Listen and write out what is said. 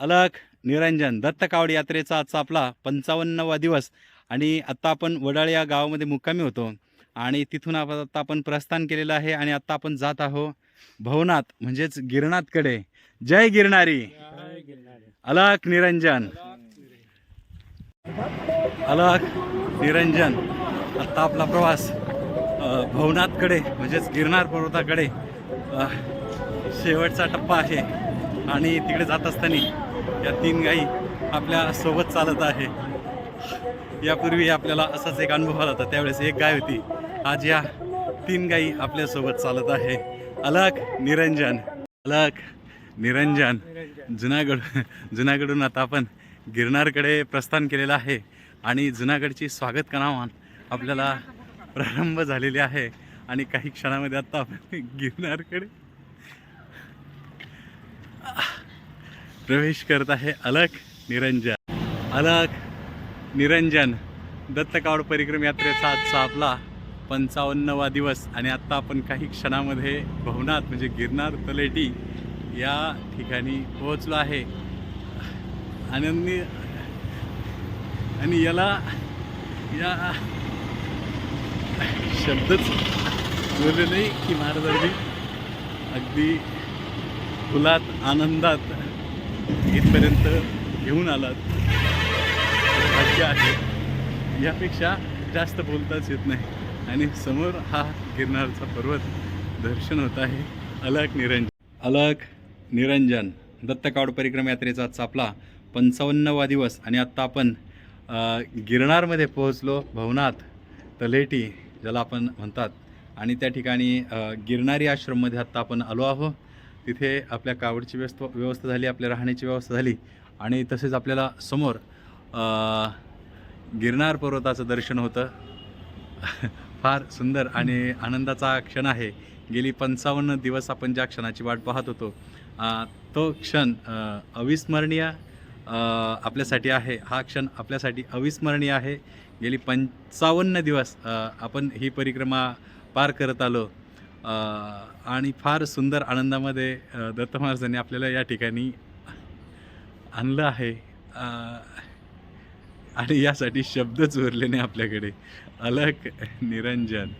अलख निरंजन दत्त कावड यात्रेचा आजचा आपला पंचावन्नवा दिवस. आणि आत्ता आपण वडाळ या गावामध्ये मुक्कामी होतो. आणि तिथून आपण आता आपण प्रस्थान केलेलं आहे आणि आत्ता आपण जात आहो भवनाथ म्हणजेच गिरनाथकडे जय गिरणारी अलख निरंजन. अलख निरंजन. आत्ता आपला प्रवास भवनाथकडे म्हणजेच गिरनार पर्वताकडे. शेवटचा टप्पा आहे. आणि तिकडे जात असताना या तीन गाई आपल्यासोबत चालत आहे. यापूर्वी आपल्याला असाच एक अनुभव आला होता त्यावेळेस एक गाय होती. आज या तीन गाई आपल्यासोबत चालत आहे. अलक निरंजन. अलक निरंजन. जुनागड जुनागडून आता आपण गिरनारकडे प्रस्थान केलेलं आहे आणि जुनागडची स्वागत करावान आपल्याला प्रारंभ झालेली आहे. आणि काही क्षणामध्ये आता आपण गिरनारकडे प्रवेश करत आहे अलक निरंजन. अलक निरंजन दत्तकावड परिक्रम यात्रेचा आजचा आपला पंचावन्नवा दिवस. आणि आत्ता आपण काही क्षणामध्ये भवनाथ म्हणजे गिरनार तलेटी या ठिकाणी पोहोचलो आहे. आनंदी आणि याला या शब्दच बोलले नाही की महाराजांनी. अगदी फुलात आनंदात इथपर्यंत घेऊन आलात. भाग्य आहे. यापेक्षा जास्त बोलताच येत नाही. आणि समोर हा गिरनारचा पर्वत. दर्शन होत आहे. अलक निरंजन अलक निरंजन. दत्तकावड परिक्रम यात्रेचा आजचा आपला पंचावन्नवा दिवस. आणि आत्ता आपण गिरणारमध्ये गिरनारमध्ये पोहोचलो. भवनाथ तलेटी ज्याला आपण म्हणतात. आणि त्या ठिकाणी गिरणारी गिरनारी आश्रममध्ये आत्ता आपण आलो आहो तिथे आपल्या कावडची व्यवस्था व्यवस्था झाली आपल्या राहण्याची व्यवस्था झाली आणि तसेच आपल्याला समोर गिरनार पर्वताचं दर्शन होतं. फार सुंदर आणि आनंदाचा क्षण आहे. गेली पंचावन्न दिवस आपण ज्या क्षणाची वाट पाहत होतो तो क्षण अविस्मरणीय आपल्यासाठी आहे. हा क्षण आपल्यासाठी अविस्मरणीय आहे. गेली पंचावन्न दिवस आपण ही परिक्रमा पार करत आलो. आणि फार सुंदर आनंदामध्ये दत्त महाराजांनी आपल्याला या ठिकाणी आणलं आहे. आणि यासाठी शब्दच उरले नाही आपल्याकडे. अलक निरंजन.